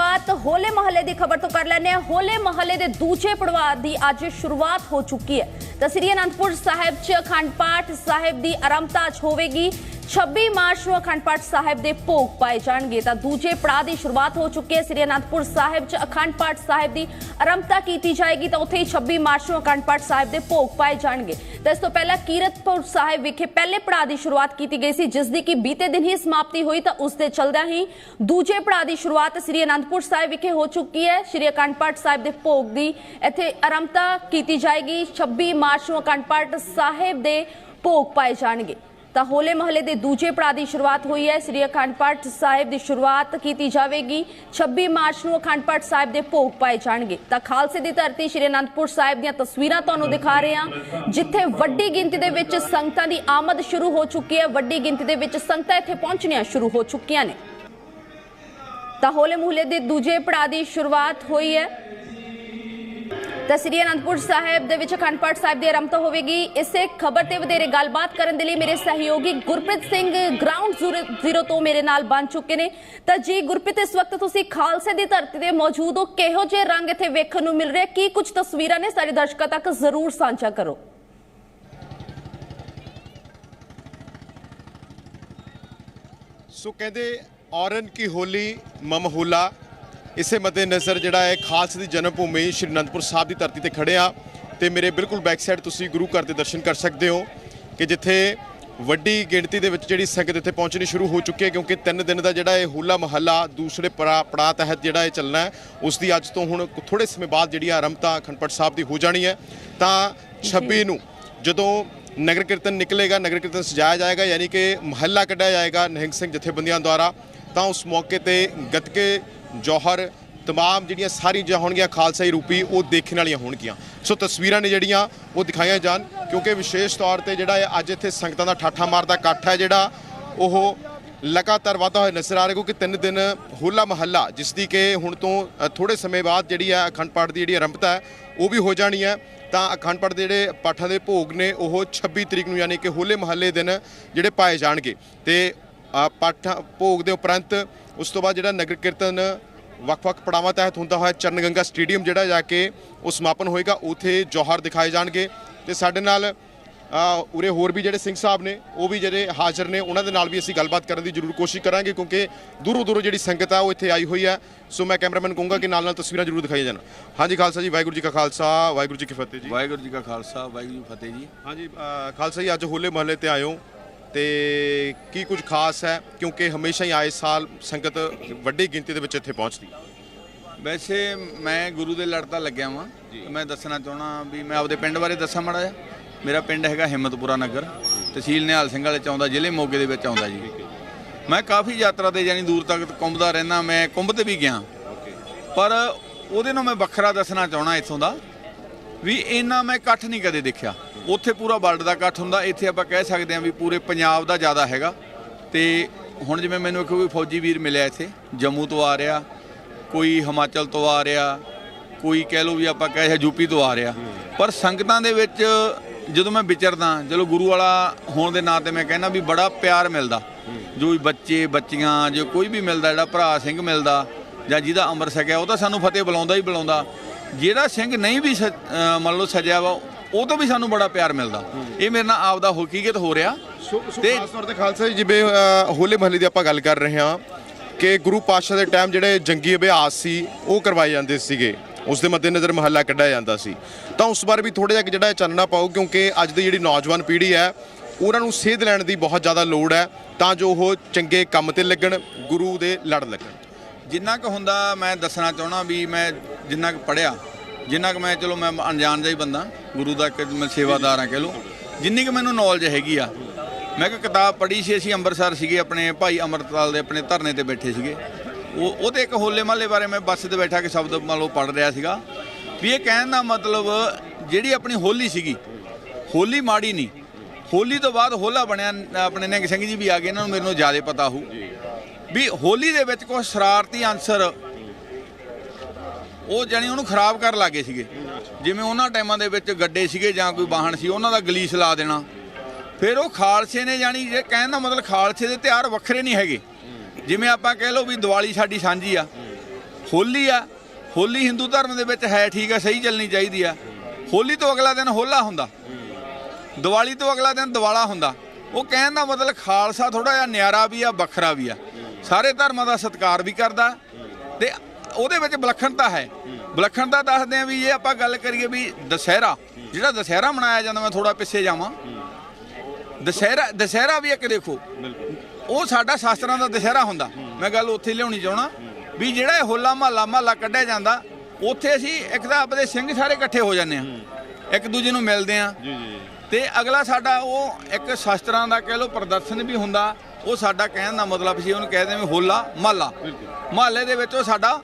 ਸ਼ੁਰੂਆਤ ਹੋਲੇ ਮਹੱਲੇ ਦੀ ਖਬਰ ਤੋਂ ਕਰ ਲੈਂਦੇ ਹਾਂ ਹੋਲੇ ਮਹੱਲੇ ਦੇ ਦੂਜੇ ਪੜਵਾ ਦੀ ਅੱਜ ਸ਼ੁਰੂਆਤ ਹੋ ਚੁੱਕੀ ਹੈ ਤਾਂ ਸ੍ਰੀ ਅਨੰਦਪੁਰ ਸਾਹਿਬ 'ਚ ਅਖੰਡ ਪਾਠ ਸਾਹਿਬ ਦੀ ਆਰੰਭਤਾ ਅੱਜ ਹੋਵੇਗੀ 26 ਮਾਰਚ ਨੂੰ ਅਖੰਡ ਪਾਠ ਸਾਹਿਬ ਦੇ ਭੋਗ ਪਾਏ ਜਾਣਗੇ। ਤਾਂ ਦੂਜੇ ਪੜਾਅ ਦੀ ਸ਼ੁਰੂਆਤ ਹੋ ਚੁੱਕੀ ਹੈ। ਸ੍ਰੀ ਅਨੰਦਪੁਰ ਸਾਹਿਬ 'ਚ ਅਖੰਡ ਪਾਠ ਸਾਹਿਬ ਦੀ ਆਰੰਭਤਾ ਕੀਤੀ ਜਾਏਗੀ। ਤਾਂ ਉੱਥੇ ਹੀ 26 ਮਾਰਚ ਨੂੰ ਅਖੰਡ ਪਾਠ ਸਾਹਿਬ ਦੇ ਭੋਗ ਪਾਏ ਜਾਣਗੇ। ਤਾਂ ਇਸ ਤੋਂ ਪਹਿਲਾਂ ਕੀਰਤਪੁਰ ਸਾਹਿਬ ਵਿਖੇ ਪਹਿਲੇ ਪੜਾਅ ਦੀ ਸ਼ੁਰੂਆਤ ਕੀਤੀ ਗਈ ਸੀ, ਜਿਸ ਦੀ ਕਿ ਬੀਤੇ ਦਿਨ ਹੀ ਸਮਾਪਤੀ ਹੋਈ। ਤਾਂ ਉਸ ਦੇ ਚਲਦਿਆਂ ਹੀ ਦੂਜੇ ਪੜਾਅ ਦੀ ਸ਼ੁਰੂਆਤ ਸ੍ਰੀ ਅਨੰਦਪੁਰ ਸਾਹਿਬ ਵਿਖੇ ਹੋ ਚੁੱਕੀ ਹੈ। ਸ੍ਰੀ ਅਖੰਡ ਪਾਠ ਸਾਹਿਬ ਦੇ ਭੋਗ ਦੀ ਇੱਥੇ ਆਰੰਭਤਾ ਕੀਤੀ ਜਾਏਗੀ। 26 ਮਾਰਚ ਨੂੰ ਅਖੰਡ ਪਾਠ ਸਾਹਿਬ ਦੇ ਭੋਗ ਪਾਏ ਜਾਣਗੇ। ਤਾਂ ਹੋਲੇ ਮਹੱਲੇ ਦੇ ਦੂਜੇ ਪੜਾਅ ਦੀ ਸ਼ੁਰੂਆਤ ਹੋਈ ਹੈ। ਸ੍ਰੀ ਅਖੰਡ ਪਾਠ ਸਾਹਿਬ ਦੀ ਸ਼ੁਰੂਆਤ ਕੀਤੀ ਜਾਵੇਗੀ। 26 ਮਾਰਚ ਨੂੰ ਅਖੰਡ ਪਾਠ ਸਾਹਿਬ ਦੇ ਭੋਗ ਪਾਏ ਜਾਣਗੇ। ਤਾਂ ਖਾਲਸੇ ਦੀ ਧਰਤੀ ਸ੍ਰੀ ਅਨੰਦਪੁਰ ਸਾਹਿਬ ਦੀਆਂ ਤਸਵੀਰਾਂ ਤੁਹਾਨੂੰ ਦਿਖਾ ਰਹੇ ਹਾਂ। ਜਿੱਥੇ ਵੱਡੀ ਗਿਣਤੀ ਦੇ ਵਿੱਚ ਸੰਗਤਾਂ ਦੀ ਆਮਦ ਸ਼ੁਰੂ ਹੋ ਚੁੱਕੀ ਹੈ। ਵੱਡੀ ਗਿਣਤੀ ਦੇ ਵਿੱਚ ਸੰਗਤਾਂ ਇੱਥੇ ਪਹੁੰਚਣੀਆਂ ਸ਼ੁਰੂ ਹੋ ਚੁੱਕੀਆਂ ਨੇ। ਤਾਂ ਹੋਲੇ ਮਹੱਲੇ ਦੇ ਦੂਜੇ ਪੜਾਅ ਦੀ ਸ਼ੁਰੂਆਤ ਹੋਈ ਹੈ। ਤਾਂ ਸ੍ਰੀ ਅਨੰਦਪੁਰ ਸਾਹਿਬ ਦੇ ਵਿੱਚ ਅਖੰਡ ਪਾਠ ਸਾਹਿਬ ਦੀ ਆਰੰਭਤਾ ਹੋਵੇਗੀ। ਇਸੇ ਖਬਰ ਤੇ ਵਧੇਰੇ ਗੱਲਬਾਤ ਕਰਨ ਦੇ ਲਈ ਮੇਰੇ ਸਹਿਯੋਗੀ ਗੁਰਪ੍ਰੀਤ ਸਿੰਘ ਗਰਾਊਂਡ ਜ਼ੀਰੋ ਤੋਂ ਮੇਰੇ ਨਾਲ ਬਣ ਚੁੱਕੇ ਨੇ। ਤਾਂ ਜੀ ਗੁਰਪ੍ਰੀਤ, ਇਸ ਵਕਤ ਤੁਸੀਂ ਖਾਲਸੇ ਦੀ ਧਰਤੀ ਤੇ ਮੌਜੂਦ ਹੋ। ਕਿਹੋ ਜਿਹੇ ਰੰਗ ਇੱਥੇ ਵੇਖਣ ਨੂੰ ਮਿਲ ਰਹੇ? ਕੀ ਕੁਝ ਤਸਵੀਰਾਂ ਨੇ? ਸਾਡੇ ਦਰਸ਼ਕਾਂ ਤੱਕ ਜ਼ਰੂਰ ਸਾਂਝਾ ਕਰੋ। ਸੋ ਕਹਿੰਦੇ, ਔਰਨ ਕੀ ਹੋਲੀ, ਮਮਹੂਲਾ। ਇਸੇ ਮੱਦੇ ਨਜ਼ਰ ਜਿਹੜਾ ਹੈ ਖਾਲਸੇ ਦੀ ਜਨਮ ਭੂਮੀ ਸ਼੍ਰੀ ਅਨੰਦਪੁਰ ਸਾਹਿਬ ਦੀ ਧਰਤੀ ਤੇ ਖੜੇ ਆ ਤੇ ਮੇਰੇ ਬਿਲਕੁਲ ਬੈਕ ਸਾਈਡ ਤੁਸੀਂ ਗੁਰੂ ਘਰ ਦੇ ਦਰਸ਼ਨ ਕਰ ਸਕਦੇ ਹੋ ਕਿ ਜਿੱਥੇ ਵੱਡੀ ਗਿਣਤੀ ਦੇ ਵਿੱਚ ਜਿਹੜੀ ਸੰਗਤ ਇੱਥੇ ਪਹੁੰਚਣੀ ਸ਼ੁਰੂ ਹੋ ਚੁੱਕੀ ਹੈ ਕਿਉਂਕਿ ਤਿੰਨ ਦਿਨ ਦਾ ਜਿਹੜਾ ਇਹ ਹੋਲਾ ਮਹੱਲਾ ਦੂਸਰੇ ਪੜਾ ਪੜਾਅ ਤਹਿਤ ਜਿਹੜਾ ਇਹ ਚੱਲਣਾ ਹੈ ਉਸ ਦੀ ਅੱਜ ਤੋਂ ਹੁਣ ਥੋੜੇ ਸਮੇਂ ਬਾਅਦ ਜਿਹੜੀ ਆਰੰਭਤਾ ਖੰਡਪਟ ਸਾਹਿਬ ਦੀ ਹੋ ਜਾਣੀ ਹੈ। ਤਾਂ 26 ਨੂੰ ਜਦੋਂ ਨਗਰ ਕੀਰਤਨ ਨਿਕਲੇਗਾ ਨਗਰ ਕੀਰਤਨ ਸਜਾਇਆ ਜਾਏਗਾ ਯਾਨੀ ਕਿ ਮਹੱਲਾ ਕੱਢਿਆ ਜਾਏਗਾ ਨਿਹੰਗ ਸਿੰਘ ਜਥੇਬੰਦੀਆਂ ਦੁਆਰਾ ਤਾਂ ਉਸ ਮੌਕੇ ਤੇ ਗੱਤਕੇ ਜੋਹਰ ਤਮਾਮ ਜਿਹੜੀਆਂ ਸਾਰੀ ਜੋ ਹੋਣਗੀਆਂ ਖਾਲਸਾਈ ਰੂਪੀ ਉਹ ਦੇਖਣ ਵਾਲੀਆਂ ਹੋਣਗੀਆਂ। ਸੋ ਤਸਵੀਰਾਂ ਨੇ ਜਿਹੜੀਆਂ ਉਹ ਦਿਖਾਈਆਂ ਜਾਣ ਕਿਉਂਕਿ ਵਿਸ਼ੇਸ਼ ਤੌਰ ਤੇ ਜਿਹੜਾ ਇਹ ਅੱਜ ਇੱਥੇ ਸੰਗਤਾਂ ਦਾ ਠਾਠਾ ਮਾਰਦਾ ਇਕੱਠ ਹੈ ਜਿਹੜਾ ਉਹ ਲਗਾਤਾਰ ਵਾਧਾ ਹੋਇਆ ਨਜ਼ਰ ਆ ਰਿਹਾ ਕਿਉਂਕਿ ਤਿੰਨ ਦਿਨ ਹੋਲਾ ਮਹੱਲਾ ਜਿਸ ਦੀ ਕਿ ਹੁਣ ਤੋਂ ਅ, ਥੋੜੇ ਸਮੇਂ ਬਾਅਦ ਜਿਹੜੀ ਹੈ ਅਖੰਡ ਪਾਠ ਦੀ ਜਿਹੜੀ ਆਰੰਭਤਾ ਹੈ ਉਹ ਵੀ ਹੋ ਜਾਣੀ ਹੈ। ਤਾਂ ਅਖੰਡ ਪਾਠ ਦੇ ਜਿਹੜੇ ਪਾਠਾਂ ਦੇ ਭੋਗ ਨੇ ਉਹ 26 ਤਰੀਕ ਨੂੰ ਯਾਨੀ ਕਿ ਹੋਲੇ ਮਹੱਲੇ ਦਿਨ ਜਿਹੜੇ ਪਾਏ ਜਾਣਗੇ। ਤੇ ਪਾਠਾਂ ਭੋਗ ਦੇ ਉਪਰੰਤ ਉਸ ਤੋਂ ਬਾਅਦ ਜਿਹੜਾ ਨਗਰ ਕੀਰਤਨ ਵੱਖ-ਵੱਖ ਪੜਾਵਾਂ ਤਹਿਤ ਹੁੰਦਾ ਹੋਇਆ ਚਰਨ ਗੰਗਾ ਸਟੇਡੀਅਮ ਜਿਹੜਾ ਜਾ ਕੇ ਉਹ ਸਮਾਪਨ ਹੋਏਗਾ ਉਥੇ ਜੌਹਰ ਦਿਖਾਏ ਜਾਣਗੇ ਤੇ ਸਾਡੇ ਨਾਲ ਉਰੇ ਹੋਰ ਵੀ ਜਿਹੜੇ ਸਿੰਘ ਸਾਹਿਬ ਨੇ ਉਹ ਵੀ ਜਿਹੜੇ ਹਾਜ਼ਰ ਨੇ ਉਹਨਾਂ ਦੇ ਨਾਲ ਵੀ ਅਸੀਂ ਗੱਲਬਾਤ ਕਰਨ ਦੀ ਜ਼ਰੂਰ ਕੋਸ਼ਿਸ਼ ਕਰਾਂਗੇ ਕਿਉਂਕਿ ਦੂਰੋਂ ਦੂਰੋਂ ਜਿਹੜੀ ਸੰਗਤ ਆ ਉਹ ਇੱਥੇ ਆਈ ਹੋਈ ਹੈ ਸੋ ਮੈਂ ਕੈਮਰਾਮੈਨ ਕਹੂੰਗਾ ਕਿ ਨਾਲ ਨਾਲ ਤਸਵੀਰਾਂ ਜ਼ਰੂਰ ਦਿਖਾਈ ਜਾਣ। ਹਾਂਜੀ ਖਾਲਸਾ ਜੀ ਵਾਹਿਗੁਰੂ ਜੀ ਕਾ ਖਾਲਸਾ ਵਾਹਿਗੁਰੂ ਜੀ ਕੀ ਫਤਿਹ ਜੀ। ਵਾਹਿਗੁਰੂ ਜੀ ਕਾ ਖਾਲਸਾ ਵਾਹਿਗੁਰੂ ਜੀ ਫਤਿਹ ਜੀ। ਹਾਂਜੀ ਖਾਲਸਾ ਜੀ ਅੱਜ ਹੋਲੇ ਮਹੱਲੇ ਤੇ ਆਇਓ। ਤੇ ਕੀ ਕੁਝ ਖਾਸ ਹੈ? ਕਿਉਂਕਿ ਹਮੇਸ਼ਾ ਹੀ ਆਏ ਸਾਲ ਸੰਗਤ ਵੱਡੀ ਗਿਣਤੀ ਦੇ ਵਿੱਚ ਇੱਥੇ ਪਹੁੰਚਦੀ ਵੈਸੇ ਮੈਂ ਗੁਰੂ ਦੇ ਲੜ ਤਾਂ ਲੱਗਿਆ ਵਾਂ। ਮੈਂ ਦੱਸਣਾ ਚਾਹਣਾ ਵੀ ਮੈਂ ਆਪਦੇ ਪਿੰਡ ਬਾਰੇ ਦੱਸਾਂ ਮੜਾ ਜਿਹਾ। ਮੇਰਾ ਪਿੰਡ ਹੈਗਾ ਹਿੰਮਤਪੁਰਾ ਨਗਰ। ਤਹਿਸੀਲ ਨਿਹਾਲ ਸਿੰਘ ਵਾਲੇ ਚ ਆਉਂਦਾ ਜ਼ਿਲ੍ਹੇ ਮੋਗੇ ਦੇ ਵਿੱਚ ਆਉਂਦਾ ਜੀ। ਮੈਂ ਕਾਫੀ ਯਾਤਰਾ ਤੇ ਜਾਨੀ ਦੂਰ ਤੱਕ ਘੁੰਮਦਾ ਰਹਿੰਦਾ। ਮੈਂ ਕੁੰਭ ਤੇ ਵੀ ਗਿਆ। ਪਰ ਉਹਦੇ ਨਾਲ ਮੈਂ ਵੱਖਰਾ ਦੱਸਣਾ ਚਾਹਣਾ ਇੱਥੋਂ ਦਾ। ਵੀ ਇੰਨਾ ਮੈਂ ਇਕੱਠ ਨਹੀਂ ਕਦੇ ਦੇਖਿਆ। ਉੱਥੇ ਪੂਰਾ ਵਰਲਡ ਦਾ ਇਕੱਠ ਹੁੰਦਾ, ਇੱਥੇ ਆਪਾਂ ਕਹਿ ਸਕਦੇ ਹਾਂ ਵੀ ਪੂਰੇ ਪੰਜਾਬ ਦਾ ਜ਼ਿਆਦਾ ਹੈਗਾ। ਤੇ ਹੁਣ ਜਿਵੇਂ ਮੈਨੂੰ ਇੱਕ ਕੋਈ ਫੌਜੀ ਵੀਰ ਮਿਲਿਆ ਇੱਥੇ, ਜੰਮੂ ਤੋਂ ਆ ਰਿਹਾ, ਕੋਈ ਹਿਮਾਚਲ ਤੋਂ ਆ ਰਿਹਾ, ਕੋਈ ਕਹਿ ਲਓ ਵੀ ਆਪਾਂ ਕਹੇ ਯੂਪੀ ਤੋਂ ਆ ਰਿਹਾ। ਪਰ ਸੰਗਤਾਂ ਦੇ ਵਿੱਚ ਜਦੋਂ ਮੈਂ ਵਿਚਰਦਾ, ਚਲੋ ਗੁਰੂ ਵਾਲਾ ਹੋਣ ਦੇ ਨਾਂ ਤੇ ਮੈਂ ਕਹਿੰਦਾ ਵੀ ਬੜਾ ਪਿਆਰ ਮਿਲਦਾ। ਜੋ ਬੱਚੇ, ਬੱਚੀਆਂ, ਜੋ ਕੋਈ ਵੀ ਮਿਲਦਾ, ਜਿਹੜਾ ਭਰਾ ਸਿੰਘ ਮਿਲਦਾ ਜਾਂ ਜਿਹਦਾ ਅੰਮ੍ਰਿਤ ਛਕਿਆ, ਉਹ ਤਾਂ ਸਾਨੂੰ ਫਤਿਹ ਬੁਲਾਉਂਦਾ ਹੀ ਬੁਲਾਉਂਦਾ। ਜਿਹੜਾ ਸਿੰਘ ਨਹੀਂ ਵੀ ਮੰਨ ਲਓ ਸਜਿਆ ਵਾ ਉਹ ਤੋਂ ਵੀ ਸਾਨੂੰ ਬੜਾ ਪਿਆਰ ਮਿਲਦਾ। ਇਹ ਮੇਰੇ ਨਾਲ ਆਪਦਾ ਹਕੀਕਤ ਹੋ ਰਿਹਾ। ਤੇ- ਖਾਸ ਤੌਰ ਤੇ ਖਾਲਸਾ ਜੀ ਜਿਵੇਂ ਹੋਲੇ ਮਹੱਲੇ ਦੀ ਆਪਾਂ ਗੱਲ ਕਰ ਰਹੇ ਹਾਂ ਕਿ ਗੁਰੂ ਪਾਤਸ਼ਾਹ ਦੇ ਟਾਈਮ ਜਿਹੜੇ ਜੰਗੀ ਅਭਿਆਸ ਸੀ ਉਹ ਕਰਵਾਏ ਜਾਂਦੇ ਸੀਗੇ। ਉਸ ਦੇ ਮੱਦੇਨਜ਼ਰ ਮਹੱਲਾ ਕੱਢਿਆ ਜਾਂਦਾ ਸੀ। ਤਾਂ ਉਸ ਬਾਰੇ ਵੀ ਥੋੜਾ ਜਿਹਾ ਜਿਹੜਾ ਚਾਨਣਾ ਪਾਓ ਕਿਉਂਕਿ ਅੱਜ ਦੀ ਜਿਹੜੀ ਨੌਜਵਾਨ ਪੀੜ੍ਹੀ ਹੈ ਉਹਨਾਂ ਨੂੰ ਸੇਧ ਲੈਣ ਦੀ ਬਹੁਤ ਜ਼ਿਆਦਾ ਲੋੜ ਹੈ ਤਾਂ ਜੋ ਉਹ ਚੰਗੇ ਕੰਮ ਤੇ ਲੱਗਣ ਗੁਰੂ ਦੇ ਲੜ ਲੱਗਣ। ਜਿੰਨਾ ਕੁ ਹੁੰਦਾ ਮੈਂ ਦੱਸਣਾ ਚਾਹਣਾ ਵੀ ਮੈਂ ਜਿੰਨਾ ਕੁ ਪੜਿਆ ਜਿੰਨਾ ਕੁ ਮੈਂ, ਚਲੋ ਮੈਂ ਅਣਜਾਣ ਜਿਹਾ ਹੀ ਬੰਦਾ, ਗੁਰੂ ਦਾ ਇੱਕ ਮੈਂ ਸੇਵਾਦਾਰ ਹਾਂ, ਕਹਿ ਲਓ। ਜਿੰਨੀ ਕੁ ਮੈਨੂੰ ਨੌਲੇਜ ਹੈਗੀ ਆ, ਮੈਂ ਇੱਕ ਕਿਤਾਬ ਪੜ੍ਹੀ ਸੀ, ਅਸੀਂ ਅੰਮ੍ਰਿਤਸਰ ਸੀਗੇ, ਆਪਣੇ ਭਾਈ ਅਮਰਤਪਾਲ ਦੇ ਆਪਣੇ ਧਰਨੇ ਤੇ ਬੈਠੇ ਸੀਗੇ। ਉਹ, ਉਹਦੇ ਇੱਕ ਹੋਲੇ ਮਹੱਲੇ ਬਾਰੇ ਮੈਂ ਬੱਸ ਤੇ ਬੈਠਾ ਕੇ ਸ਼ਬਦ ਮੰਨ ਲਓ ਪੜ੍ਹ ਰਿਹਾ ਸੀਗਾ। ਵੀ ਇਹ ਕਹਿਣ ਦਾ ਮਤਲਬ ਜਿਹੜੀ ਆਪਣੀ ਹੋਲੀ ਸੀਗੀ, ਹੋਲੀ ਮਾੜੀ ਨਹੀਂ, ਹੋਲੀ ਤੋਂ ਬਾਅਦ ਹੋਲਾ ਬਣਿਆ, ਆਪਣੇ ਨਿੰਗ ਸਿੰਘ ਜੀ ਵੀ ਆ ਗਏ, ਇਹਨਾਂ ਨੂੰ ਮੇਰੇ ਨੂੰ ਜ਼ਿਆਦਾ ਪਤਾ ਹੋਊ। ਵੀ ਹੋਲੀ ਦੇ ਵਿੱਚ ਕੁਝ ਸ਼ਰਾਰਤੀ ਅਨਸਰ ਉਹ ਜਾਨੀ ਉਹਨੂੰ ਖਰਾਬ ਕਰਨ ਲੱਗੇ ਸੀਗੇ। ਜਿਵੇਂ ਉਹਨਾਂ ਟਾਈਮਾਂ ਦੇ ਵਿੱਚ ਗੱਡੇ ਸੀਗੇ ਜਾਂ ਕੋਈ ਵਾਹਨ ਸੀ, ਉਹਨਾਂ ਦਾ ਗਲੀਸ ਲਾ ਦੇਣਾ। ਫਿਰ ਉਹ ਖਾਲਸੇ ਨੇ ਜਾਨੀ ਜੇ ਕਹਿਣ ਦਾ ਮਤਲਬ ਖਾਲਸੇ ਦੇ ਤਿਉਹਾਰ ਵੱਖਰੇ ਨਹੀਂ ਹੈਗੇ। ਜਿਵੇਂ ਆਪਾਂ ਕਹਿ ਲਓ ਵੀ ਦੀਵਾਲੀ ਸਾਡੀ ਸਾਂਝੀ ਆ। ਹੋਲੀ ਆ। ਹੋਲੀ ਹਿੰਦੂ ਧਰਮ ਦੇ ਵਿੱਚ ਹੈ ਠੀਕ ਆ, ਸਹੀ ਚੱਲਣੀ ਚਾਹੀਦੀ ਆ। ਹੋਲੀ ਤੋਂ ਅਗਲਾ ਦਿਨ ਹੋਲਾ ਹੁੰਦਾ। ਦੀਵਾਲੀ ਤੋਂ ਅਗਲਾ ਦਿਨ ਦਿਵਾਲਾ ਹੁੰਦਾ। ਉਹ ਕਹਿਣ ਦਾ ਮਤਲਬ ਖਾਲਸਾ ਥੋੜਾ ਜਿਹਾ ਨਿਆਰਾ ਵੀ ਆ, ਵੱਖਰਾ ਵੀ ਆ। ਸਾਰੇ ਧਰਮਾਂ ਦਾ ਸਤਿਕਾਰ ਵੀ ਕਰਦਾ। ਤੇ ਉਹਦੇ ਵਿੱਚ ਵਿਲੱਖਣਤਾ ਹੈ। ਵਿਲੱਖਣਤਾ ਦੱਸਦੇ ਆ ਵੀ ਇਹ ਆਪਾਂ ਗੱਲ ਕਰੀਏ ਵੀ ਦੁਸਹਿਰਾ ਜਿਹੜਾ ਦੁਸਹਿਰਾ ਮਨਾਇਆ ਜਾਂਦਾ ਮੈਂ ਥੋੜਾ ਪਿੱਛੇ ਜਾਵਾਂ। ਦੁਸਹਿਰਾ ਦੁਸਹਿਰਾ ਵੀ ਇੱਕ ਦੇਖੋ ਉਹ ਸਾਡਾ ਸ਼ਾਸਤਰਾਂ ਦਾ ਦੁਸਹਿਰਾ ਹੁੰਦਾ। ਮੈਂ ਗੱਲ ਉੱਥੇ ਲਿਆਉਣੀ ਚਾਹਣਾ ਵੀ ਜਿਹੜਾ ਇਹ ਹੋਲਾ ਮਹੱਲਾ ਮਹੱਲਾ ਕੱਢਿਆ ਜਾਂਦਾ ਉੱਥੇ ਅਸੀਂ ਇੱਕ ਤਾਂ ਆਪਦੇ ਸਿੰਘ ਸਾਰੇ ਇਕੱਠੇ ਹੋ ਜਾਂਦੇ ਆ ਇੱਕ ਦੂਜੇ ਨੂੰ ਮਿਲਦੇ ਆ ਤੇ ਅਗਲਾ ਸਾਡਾ ਉਹ ਇੱਕ ਸ਼ਾਸਤਰਾਂ ਦਾ ਕਹਿ ਲਓ ਪ੍ਰਦਰਸ਼ਨ ਵੀ ਹੁੰਦਾ ਉਹ ਸਾਡਾ ਕਹਿਣ ਦਾ ਮਤਲਬ ਸੀ ਉਹਨੂੰ ਕਹਿੰਦੇ ਵੀ ਹੋਲਾ ਮਹੱਲਾ। ਮਹੱਲੇ ਦੇ ਵਿੱਚ ਉਹ ਸਾਡਾ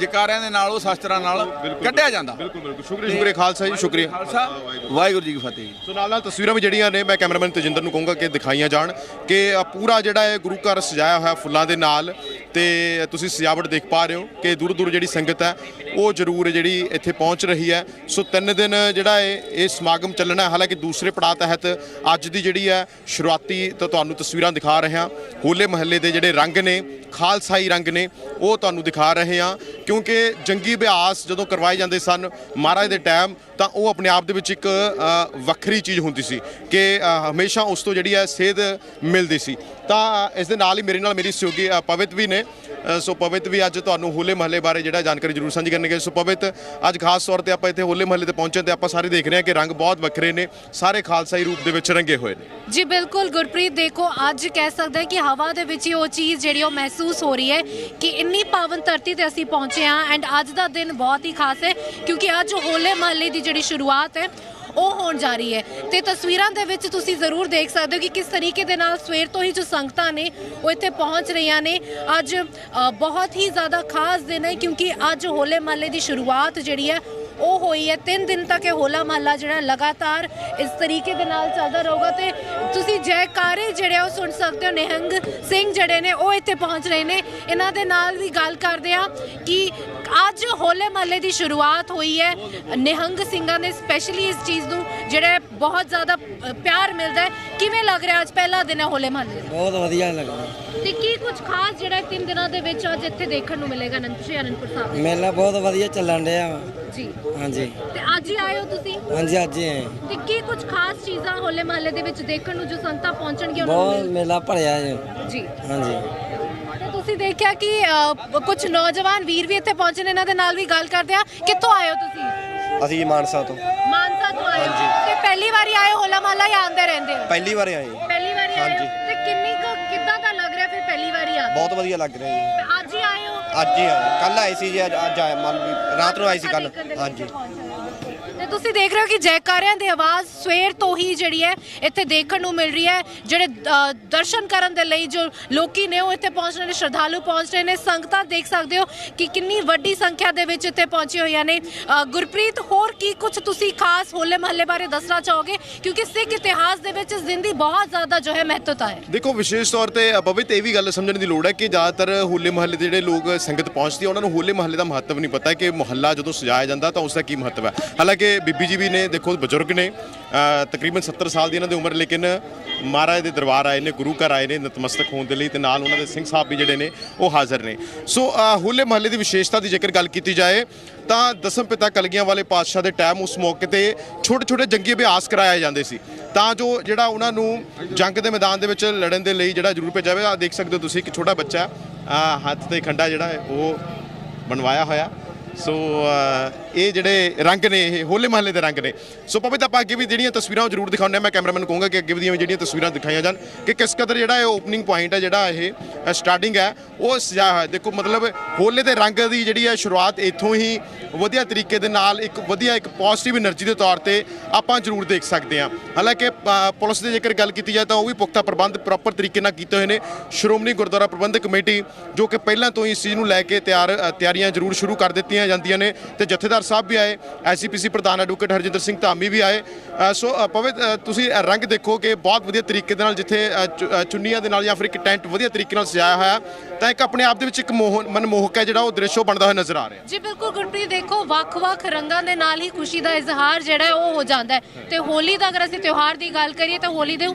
ਜਕਾਰਿਆਂ ਦੇ ਨਾਲ ਉਹ ਸ਼ਾਸਤਰਾਂ ਨਾਲ ਕੱਢਿਆ ਜਾਂਦਾ। ਬਿਲਕੁਲ ਬਿਲਕੁਲ। ਸ਼ੁਕਰੀਆ ਸ਼ੁਕਰੀਆ ਖਾਲਸਾ ਜੀ ਸ਼ੁਕਰੀਆ। ਖਾਲਸਾ ਵਾਹਿਗੁਰੂ ਜੀ ਕੀ ਫਤਿਹ। ਜੀ ਸੋ ਨਾਲ ਨਾਲ ਤਸਵੀਰਾਂ ਵੀ ਜਿਹੜੀਆਂ ਨੇ ਮੈਂ ਕੈਮਰਾਮੈਨ ਤੇਜਿੰਦਰ ਨੂੰ ਕਹੂੰਗਾ ਕਿ ਦਿਖਾਈਆਂ ਜਾਣ ਕਿ ਪੂਰਾ ਜਿਹੜਾ ਹੈ ਗੁਰੂ ਘਰ ਸਜਾਇਆ ਹੋਇਆ ਫੁੱਲਾਂ ਦੇ ਨਾਲ ਤੇ ਤੁਸੀਂ ਸਜਾਵਟ ਦੇਖ ਪਾ ਰਹੇ ਹੋ ਕਿ ਦੂਰ ਦੂਰ ਜਿਹੜੀ ਸੰਗਤ ਹੈ, ਉਹ ਜ਼ਰੂਰ ਜਿਹੜੀ ਇੱਥੇ ਪਹੁੰਚ ਰਹੀ ਹੈ। ਸੋ ਤਿੰਨ ਦਿਨ ਜਿਹੜਾ ਹੈ ਇਹ ਸਮਾਗਮ ਚੱਲਣਾ ਹਾਲਾਂਕਿ ਦੂਸਰੇ ਪੜਾਅ ਤਹਿਤ ਅੱਜ ਦੀ ਜਿਹੜੀ ਹੈ ਸ਼ੁਰੂਆਤੀ ਤਾਂ ਤੁਹਾਨੂੰ ਤਸਵੀਰਾਂ ਦਿਖਾ ਰਹੇ ਹਾਂ। ਹੋਲੇ ਮਹੱਲੇ ਦੇ ਜਿਹੜੇ ਰੰਗ ਨੇ, ਖਾਲਸਾਈ ਰੰਗ ਨੇ, ਉਹ ਤੁਹਾਨੂੰ ਦਿਖਾ ਰਹੇ ਹਾਂ। ਕਿਉਂਕਿ ਜੰਗੀ ਅਭਿਆਸ ਜਦੋਂ ਕਰਵਾਏ ਜਾਂਦੇ ਸਨ ਮਹਾਰਾਜ ਦੇ ਟਾਈਮ, ਤਾਂ ਉਹ ਆਪਣੇ ਆਪ ਦੇ ਵਿੱਚ ਇੱਕ ਵੱਖਰੀ ਚੀਜ਼ ਹੁੰਦੀ ਸੀ ਕਿ ਹਮੇਸ਼ਾ ਉਸ ਤੋਂ ਜਿਹੜੀ ਹੈ ਸੇਧ ਮਿਲਦੀ ਸੀ। ਤਾਂ ਇਸ ਦੇ ਨਾਲ ਹੀ ਮੇਰੇ ਨਾਲ ਮੇਰੀ ਸਹਿਯੋਗੀ ਅ, ਵੀ ਨੇ। ਸੋ ਪਵਿੱਤ ਵੀ ਅੱਜ ਤੁਹਾਨੂੰ ਹੋਲੇ ਮਹੱਲੇ ਬਾਰੇ ਜਿਹੜਾ ਜਾਣਕਾਰੀ ਜ਼ਰੂਰ ਸਾਂਝੀ ਕਰਨਗੇ। ਸੋ ਪਵਿੱਤ ਅੱਜ ਖਾਸ ਤੌਰ ਤੇ ਆਪਾਂ ਇੱਥੇ ਹੋਲੇ ਮਹੱਲੇ ਤੇ ਪਹੁੰਚੇ ਤੇ ਆਪਾਂ ਸਾਰੇ ਦੇਖ ਰਹੇ ਹਾਂ ਕਿ ਰੰਗ ਬਹੁਤ ਵੱਖਰੇ ਨੇ ਸਾਰੇ ਖਾਲਸਾਈ ਰੂਪ ਦੇ ਵਿੱਚ ਰੰਗੇ ਹੋਏ ਨੇ। ਜੀ ਬਿਲਕੁਲ ਗੁਰਪ੍ਰੀਤ ਦੇਖੋ ਅੱਜ ਕਹਿ ਸਕਦੇ ਕਿ ਹਵਾ ਦੇ ਵਿੱਚ ਹੀ ਉਹ ਚੀਜ਼ ਜਿਹੜੀ ਉਹ ਮਹਿਸੂਸ ਹੋ ਰਹੀ ਹੈ ਕਿ ਇੰਨੀ ਪਾਵਨ ਧਰਤੀ ਤੇ ਅਸੀਂ ਪਹੁੰਚੇ ਹਾਂ। ਐਂਡ ਅੱਜ ਦਾ ਦਿਨ ਬਹੁਤ ਹੀ ਖਾਸ ਹੈ ਕਿਉਂਕਿ ਅੱਜ ਹੋਲੇ ਮਹੱਲੇ ਦੀ ਜਿਹੜੀ ਸ਼ੁਰੂਆਤ ਹੈ ਉਹ ਹੋਣ ਜਾ ਰਹੀ ਹੈ। ਤੇ ਤਸਵੀਰਾਂ ਦੇ ਵਿੱਚ ਤੁਸੀਂ ਜ਼ਰੂਰ ਦੇਖ ਸਕਦੇ ਹੋ ਕਿ ਕਿਸ ਤਰੀਕੇ ਦੇ ਨਾਲ ਸਵੇਰ ਤੋਂ ਹੀ ਜੋ ਸੰਗਤਾਂ ਨੇ ਉਹ ਇੱਥੇ ਪਹੁੰਚ ਰਹੀਆਂ ਨੇ। ਅੱਜ ਬਹੁਤ ਹੀ ਜ਼ਿਆਦਾ ਖਾਸ ਦਿਨ ਹੈ ਕਿਉਂਕਿ ਅੱਜ ਹੋਲੇ ਮਹੱਲੇ ਦੀ ਸ਼ੁਰੂਆਤ ਜਿਹੜੀ ਹੈ ਉਹ ਹੋਈ ਹੈ। ਤਿੰਨ ਦਿਨ ਤੱਕ ਇਹ ਹੋਲਾ ਮਹੱਲਾ ਜਿਹੜਾ ਲਗਾਤਾਰ ਇਸ ਤਰੀਕੇ ਦੇ ਨਾਲ ਚੱਲਦਾ ਰਹੂਗਾ ਤੇ ਤੁਸੀਂ ਜੈਕਾਰੇ ਜਿਹੜੇ ਆ ਉਹ ਸੁਣ ਸਕਦੇ ਹੋ। ਨਿਹੰਗ ਸਿੰਘ ਜਿਹੜੇ ਨੇ ਉਹ ਇੱਥੇ ਪਹੁੰਚ ਰਹੇ ਨੇ। ਇਹਨਾਂ ਦੇ ਨਾਲ ਵੀ ਗੱਲ ਕਰਦੇ ਆ ਕਿ ਅੱਜ ਹੋਲੇ ਮਹੱਲੇ ਦੀ ਸ਼ੁਰੂਆਤ ਹੋਈ ਹੈ। ਨਿਹੰਗ ਸਿੰਘਾਂ ਨੇ ਸਪੈਸ਼ਲੀ ਇਸ ਚੀਜ਼ ਨੂੰ ਜਿਹੜਾ ਬਹੁਤ ਜ਼ਿਆਦਾ ਪਿਆਰ ਮਿਲਦਾ ਹੈ। ਕਿਵੇਂ ਲੱਗ ਰਿਹਾ ਅੱਜ ਪਹਿਲਾ ਦਿਨ ਹੈ ਹੋਲੇ ਮਹੱਲੇ ਦਾ? ਬਹੁਤ ਵਧੀਆ ਲੱਗਦਾ ਤੇ ਕੀ ਕੁਝ ਖਾਸ ਜਿਹੜਾ ਤਿੰਨ ਦਿਨਾਂ ਦੇ ਵਿੱਚ ਅੱਜ ਇੱਥੇ ਦੇਖਣ ਨੂੰ ਮਿਲੇਗਾ ਸ਼੍ਰੀ ਅਨੰਦਪੁਰ ਸਾਹਿਬ? ਮੇਲਾ ਬਹੁਤ ਵਧੀਆ ਚੱਲਣ ਡਿਆ ਵਾ। ਜੀ। ਹਾਂਜੀ। ਤੇ ਅੱਜ ਹੀ ਆਏ ਹੋ ਤੁਸੀਂ? ਹਾਂਜੀ ਅੱਜ ਹੀ ਆਏ। ਤੇ ਕੀ ਕੁਝ ਖਾਸ ਚੀਜ਼ਾਂ ਹੋਲੇ ਮਹੱਲੇ ਦੇ ਵਿੱਚ ਦੇਖਣ ਨੂੰ ਜੋ ਸੰਗਤਾਂ ਪਹੁੰਚਣਗੀਆਂ ਉਹਨਾਂ ਬਹੁਤ ਨੂੰ ਮੇਲਾ ਭਰਿਆ ਜੀ। ਜੀ। ਹਾਂਜੀ। ਤੇ ਤੁਸੀਂ ਦੇਖਿਆ ਕਿ ਕੁਝ ਨੌਜਵਾਨ ਵੀਰ ਵੀ ਇੱਥੇ ਪਹੁੰਚੇ ਨੇ ਇਹਨਾਂ ਦੇ ਨਾਲ ਵੀ ਗੱਲ ਕਰਦੇ ਆ ਕਿੱਥੋਂ ਆਏ ਹੋ ਤੁਸੀਂ? ਅਸੀਂ ਮਾਨਸਾ ਤੋਂ। ਮਾਨਸਾ ਤੋਂ ਆਏ ਹੋ। ਪਹਿਲੀ ਵਾਰੀ ਆਏ ਹੋਲਾ ਮਹੱਲਾ ਜਾਂ ਆਉਂਦੇ ਰਹਿੰਦੇ ਹੋ? ਪਹਿਲੀ ਵਾਰ ਆਏ ਪਹਿਲੀ ਵਾਰੀ ਆਏ ਹੋ? ਹਾਂਜੀ। ਤੇ ਕਿੰਨੀ ਕੁ ਕਿੱਦਾਂ ਦਾ ਲੱਗ ਰਿਹਾ ਫਿਰ ਪਹਿਲੀ ਵਾਰੀ ਆ? ਬਹੁਤ ਵਧੀਆ ਲੱਗ ਰਿਹਾ ਜੀ। ਅੱਜ ਹੀ ਆਏ ਹੋ? ਅੱਜ ਹੀ ਆਏ। ਕੱਲ ਆਏ ਸੀ ਜੀ ਅੱਜ ਅੱਜ ਆਏ ਮੰਨ ਵੀ ਰਾਤ ਨੂੰ ਆਏ ਸੀ ਕੱਲ ਹਾਂਜੀ। ਤੁਸੀਂ ਦੇਖ ਰਹੇ ਹੋ ਕਿ ਜੈਕਾਰਿਆਂ ਦੀ ਆਵਾਜ਼ ਸਵੇਰ ਤੋਂ ਹੀ ਜਿਹੜੀ ਹੈ ਇੱਥੇ ਦੇਖਣ ਨੂੰ ਮਿਲ ਰਹੀ ਹੈ, ਜਿਹੜੇ ਦਰਸ਼ਨ ਕਰਨ ਦੇ ਲਈ ਜੋ ਲੋਕੀ ਨੇ ਉਹ ਇੱਥੇ ਪਹੁੰਚ ਰਹੇ ਨੇ, ਸ਼ਰਧਾਲੂ ਪਹੁੰਚ ਰਹੇ ਨੇ। ਸੰਗਤਾਂ ਦੇਖ ਸਕਦੇ ਹੋ ਕਿ ਕਿੰਨੀ ਵੱਡੀ ਸੰਖਿਆ ਦੇ ਵਿੱਚ ਇੱਥੇ ਪਹੁੰਚੀ ਹੋਈਆਂ ਨੇ। ਗੁਰਪ੍ਰੀਤ, ਹੋਰ ਕੀ ਕੁਝ ਤੁਸੀਂ ਖਾਸ ਹੋਲੇ ਮਹੱਲੇ ਬਾਰੇ ਦੱਸਣਾ ਚਾਹੋਗੇ? ਕਿਉਂਕਿ ਸਿੱਖ ਇਤਿਹਾਸ ਦੇ ਵਿੱਚ ਇਸ ਦਿਨ ਦੀ ਬਹੁਤ ਜ਼ਿਆਦਾ ਜੋ ਹੈ ਮਹੱਤਤਾ ਹੈ। ਦੇਖੋ, ਵਿਸ਼ੇਸ਼ ਤੌਰ ਤੇ ਪਵਿੱਤ ਇਹ ਵੀ ਗੱਲ ਸਮਝਣ ਦੀ ਲੋੜ ਹੈ ਕਿ ਜ਼ਿਆਦਾਤਰ ਹੋਲੇ ਮਹੱਲੇ ਦੇ ਜਿਹੜੇ ਲੋਕ ਸੰਗਤ ਪਹੁੰਚਦੀ ਹੈ, ਉਹਨਾਂ ਨੂੰ ਹੋਲੇ ਮਹੱਲੇ ਦਾ ਮਹੱਤਵ ਨਹੀਂ ਪਤਾ ਕਿ ਮੁਹੱਲਾ ਜਦੋਂ ਸਜਾਇਆ ਜਾਂਦਾ ਤਾਂ ਉਸ ਦਾ ਕੀ ਮਹੱਤਵ ਹੈ। ਹਾਲਾਂਕਿ ਬੀਬੀ ਜੀ ਵੀ ਨੇ ਦੇਖੋ ਬਜ਼ੁਰਗ ਨੇ ਤਕਰੀਬਨ 70 ਸਾਲ ਦੀ ਇਹਨਾਂ ਦੀ ਉਮਰ ਲੇਕਿਨ ਮਹਾਰਾਜ ਦੇ ਦਰਬਾਰ ਆਏ ਨੇ ਗੁਰੂ ਘਰ ਆਏ ਨੇ ਨਤਮਸਤਕ ਹੋਣ ਦੇ ਲਈ ਤੇ ਨਾਲ ਉਹਨਾਂ ਦੇ ਸਿੰਘ ਸਾਹਿਬ ਵੀ ਜਿਹੜੇ ਨੇ ਉਹ ਹਾਜ਼ਰ ਨੇ। ਸੋ ਅ, ਹੋਲੇ ਮਹੱਲੇ ਦੀ ਵਿਸ਼ੇਸ਼ਤਾ ਦੀ ਜੇਕਰ ਗੱਲ ਕੀਤੀ ਜਾਏ ਤਾਂ ਦਸਮ ਪਿਤਾ ਕਲਗੀਆਂ ਵਾਲੇ ਪਾਤਸ਼ਾਹ ਦੇ ਟਾਈਮ ਉਸ ਮੌਕੇ ਤੇ ਛੋਟੇ ਛੋਟੇ ਜੰਗੀ ਅਭਿਆਸ ਕਰਾਏ ਜਾਂਦੇ ਸੀ। ਤਾਂ ਜੋ ਜਿਹੜਾ ਉਹਨਾਂ ਨੂੰ ਜੰਗ ਦੇ ਮੈਦਾਨ ਦੇ ਵਿੱਚ ਲੜਨ ਦੇ ਲਈ ਜਿਹੜਾ ਜ਼ਰੂਰ ਭੇਜਿਆ ਜਾਵੇ ਆ ਦੇਖ ਸਕਦੇ ਹੋ ਤੁਸੀਂ ਇੱਕ ਛੋਟਾ ਬੱਚਾ ਹੱਥ ਤੇ ਖੰਡਾ ਜਿਹੜਾ ਉਹ ਬਣਵਾਇਆ ਹੋਇਆ। ਸੋ ਇਹ ਜਿਹੜੇ ਰੰਗ ਨੇ, ਇਹ ਹੋਲੇ ਮਹੱਲੇ ਦੇ ਰੰਗ ਨੇ। ਸੋ ਪਵਿੱਤ ਆਪਾਂ ਅੱਗੇ ਵੀ ਜਿਹੜੀਆਂ ਤਸਵੀਰਾਂ ਉਹ ਜ਼ਰੂਰ ਦਿਖਾਉਂਦੇ ਆ ਮੈਂ ਕੈਮਰਾਮੈਨ ਨੂੰ ਕਹੂੰਗਾ ਕਿ ਅੱਗੇ ਵੀ ਜਿਹੜੀਆਂ ਤਸਵੀਰਾਂ ਦਿਖਾਈਆਂ ਜਾਣ ਕਿ ਕਿਸ ਕਦਰ ਜਿਹੜਾ ਇਹ ਓਪਨਿੰਗ ਪੁਆਇੰਟ ਹੈ, ਜਿਹੜਾ ਇਹ ਸਟਾਰਟਿੰਗ ਹੈ, ਉਹ ਸਜਾ ਹੋਇਆ। ਦੇਖੋ, ਮਤਲਬ ਹੋਲੇ ਦੇ ਰੰਗ ਦੀ ਜਿਹੜੀ ਹੈ ਸ਼ੁਰੂਆਤ ਇੱਥੋਂ ਹੀ ਵਧੀਆ ਤਰੀਕੇ ਦੇ ਨਾਲ ਇੱਕ ਵਧੀਆ ਇੱਕ ਪੋਜ਼ਿਟਿਵ એનર્ਜੀ ਦੇ ਤੌਰ ਤੇ ਆਪਾਂ ਜ਼ਰੂਰ ਦੇਖ ਸਕਦੇ ਹਾਂ। ਹਾਲਾਂਕਿ ਪੁਲਿਸ ਦੇ ਜੇਕਰ ਗੱਲ ਕੀਤੀ ਜਾਏ ਤਾਂ ਉਹ ਵੀ ਪੁਖਤਾ ਪ੍ਰਬੰਧ ਪ੍ਰੋਪਰ ਤਰੀਕੇ ਨਾਲ ਕੀਤੇ ਹੋਏ ਨੇ। ਸ਼੍ਰੋਮਣੀ ਗੁਰਦੁਆਰਾ ਪ੍ਰਬੰਧਕ ਕਮੇਟੀ ਜੋ ਕਿ ਪਹਿਲਾਂ ਤੋਂ ਹੀ ਇਸ ਚੀਜ਼ ਨੂੰ ਲੈ ਕੇ ਤਿਆਰ ਤਿਆਰੀਆਂ ਜ਼ਰੂਰ ਸ਼ੁਰੂ ਕਰ ਦਿੱਤੀਆਂ ਜਾਂਦੀਆਂ ਨੇ ਤੇ ਜਥੇਦਾਰ ਸਾਹਿਬ ਵੀ ਆਏ ਐਸਜੀਪੀਸੀ ਪ੍ਰਧਾਨ ਐਡਵੋਕੇਟ ਹਰਜਿੰਦਰ ਸਿੰਘ ਧਾਮੀ ਵੀ ਆਏ। ਸੋ ਅ, ਪਵੇ ਤੁਸੀਂ ਰੰਗ ਦੇਖੋ ਕਿ ਬਹੁਤ ਵਧੀਆ ਤਰੀਕੇ ਦੇ ਨਾਲ ਜਿੱਥੇ ਚੁੰਨੀਆਂ ਦੇ ਨਾਲ ਜਾਂ ਫਿਰ ਇੱਕ ਟੈਂਟ ਵਧੀਆ ਤਰੀਕੇ ਨਾਲ ਸਜਾਇਆ ਹੋਇਆ ਤਾਂ ਇੱਕ ਆਪਣੇ ਆਪ ਦੇ ਵਿੱਚ ਇੱਕ ਮਨਮੋਹਕ ਹੈ ਜਿਹੜਾ ਉਹ ਦ੍ਰਿਸ਼ ਬਣਦਾ ਹੋਇਆ ਨਜ਼ਰ ਆ ਰਿਹਾ। ਜੀ ਬਿਲਕੁਲ ਗੁਰਪ੍ਰੀਤ ਦੇਖੋ ਵੱਖ-ਵੱਖ ਰੰਗਾਂ ਦੇ ਨਾਲ ਹੀ ਖੁਸ਼ੀ ਦਾ ਇਜ਼ਹਾਰ ਜਿਹੜਾ ਉਹ ਹੋ ਜਾਂਦਾ ਹੈ। ਤੇ ਹੋਲੀ ਦਾ ਅਗਰ ਅਸੀਂ ਤਿਉਹਾਰ ਦੀ ਗੱਲ ਕਰੀਏ ਤਾਂ ਹੋਲੀ ਦੇ